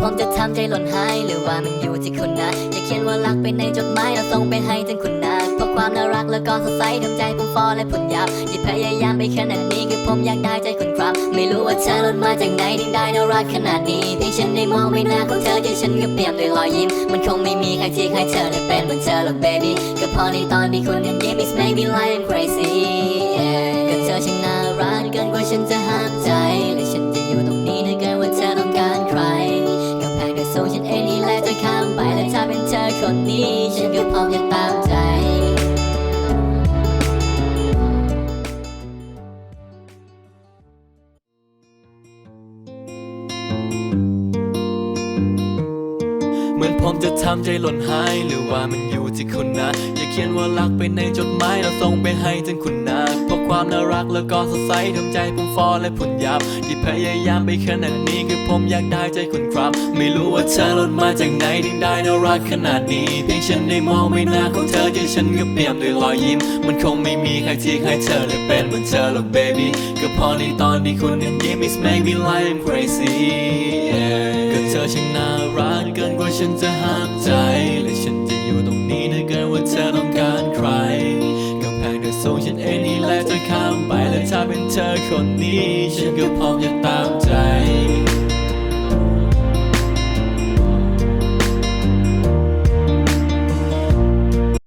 ผมจะทำใจหล่นหาย หรือว่ามันอยู่ที่คุณนะ อย่าเขียนว่ารักไปในจดหมายแล้วส่งไปให้ถึงคุณนะเพราะความน่ารักแล้วก็สดใสทำใจผมฟอและผลยับที่พยายามไปขนาดนี้คือผมอยากได้ใจคุณครับ ไม่รู้ว่าเธอหล่นมาจากไหนถึงได้น่ารักขนาดนี้เพียงฉันได้มองใบหน้าของเธอที่ฉันก็เปรียบด้วยรอยยิ้ม มันคงไม่มีใครที่ใครเธอได้เป็นเหมือนเธอหรอก baby ก็พอในตอนที่คุณนั้นยิ้ม it's make me like I'm crazy yeah ก็เธอช่างน่ารักเกินกว่าฉันจะ คนนี้ฉันก็พร้อมจะตามใจเหมือนผมจะทำใจหล่นหายหรือว่ามันอยู่ที่คุณนะ อย่าเขียนว่ารักไปในจดหมายแล้วส่งไปให้ถึงคุณนะเพราะ ความน่ารักแล้วก็สดใสทำใจผมฟอและผลยับ ที่พยายามไปขนาดนี้คือผมอยากได้ใจคุณครับ ไม่รู้ว่าเธอหล่นมาจากไหนถึงได้น่ารักขนาดนี้ เพียงฉันได้มองใบหน้าของเธอที่ฉันก็เปี่ยมด้วยรอยยิ้ม มันคงไม่มีใครที่ใครเธอได้เป็นเหมือนเธอหรอก baby ก็พอในตอนที่คุณนั้นยิ้ม it's make me like I'm crazy yeah ก็เธอช่างน่ารักเกินกว่าฉันจะห้ามใจ แหละจะข้ามไปและถ้าเป็นเธอคนนี้ ฉันก็พร้อมจะตามใจ